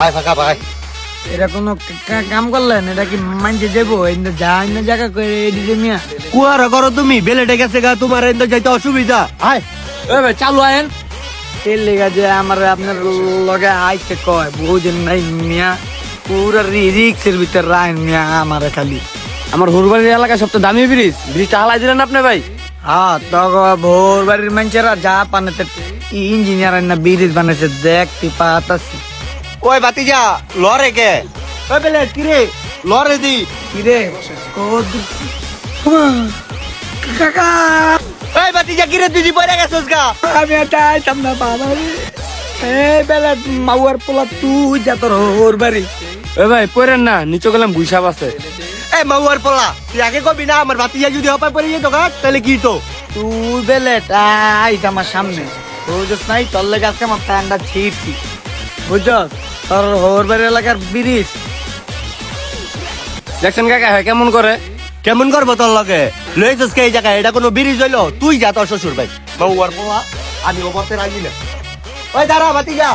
ভাই ফাঁকা ভাই এটা কোনো কাম করলেন? এটা কি মানছে যাব এনে যা অন্য জায়গা করে এদিকে মিয়া। কুয়ারা করো তুমি বেলেটে গেছে গা তোমার যাইতে অসুবিধা। আয়। ভাই চালু আয়েন। লেগা যে আমার আপনার লগে আইতে কয় নাই মিয়া। পুরা রিক্সের ভিতর রায় মিয়া আমার খালি। আমার হুরবাড়ির এলাকায় সবচেয়ে দামি ব্রিজ। ব্রিজটা হালাই দিলেন আপনি ভাই? হ্যাঁ তখন ভোর বাড়ির মানুষেরা যা পানেতে ইঞ্জিনিয়ার না ব্রিজ বানাইছে দেখতে পাতাছি। ওই বাতিজা লরে কে ওই বেলে কিরে লরে দি কিরে কাকা ওই বাতিজা কিরে তুই দি পড়ে গেছস গা আমি এটা আইতাম না বাবা রে এই বেলা মাউয়ার পোলা তুই যা তোর ওর বাড়ি এ ভাই পড়েন না নিচে গেলাম গুইসাব আছে এই মাউয়ার পোলা তুই আগে কবি না আমার বাতিজা যদি হপায় পড়ে যেত গা তাহলে কি তো তুই বেলে আইত আমার সামনে বুঝছ নাই তোর লেগে আজকে আমার প্যান্ডা ছিঁড়ছি বুঝছ তোর ওর বাড়ি এলাকার ব্রিজ। দেখছেন কাকা হ্যাঁ কেমন করে? কেমন করব তোর লগে? লইছস কে এই জায়গায়? এটা কোনো ব্রিজ হইল? তুই যা তোর শ্বশুর ভাই মাউয়ার পোলা আমি ওপরতে রাজি না। ওই দাঁড়া বাতিজা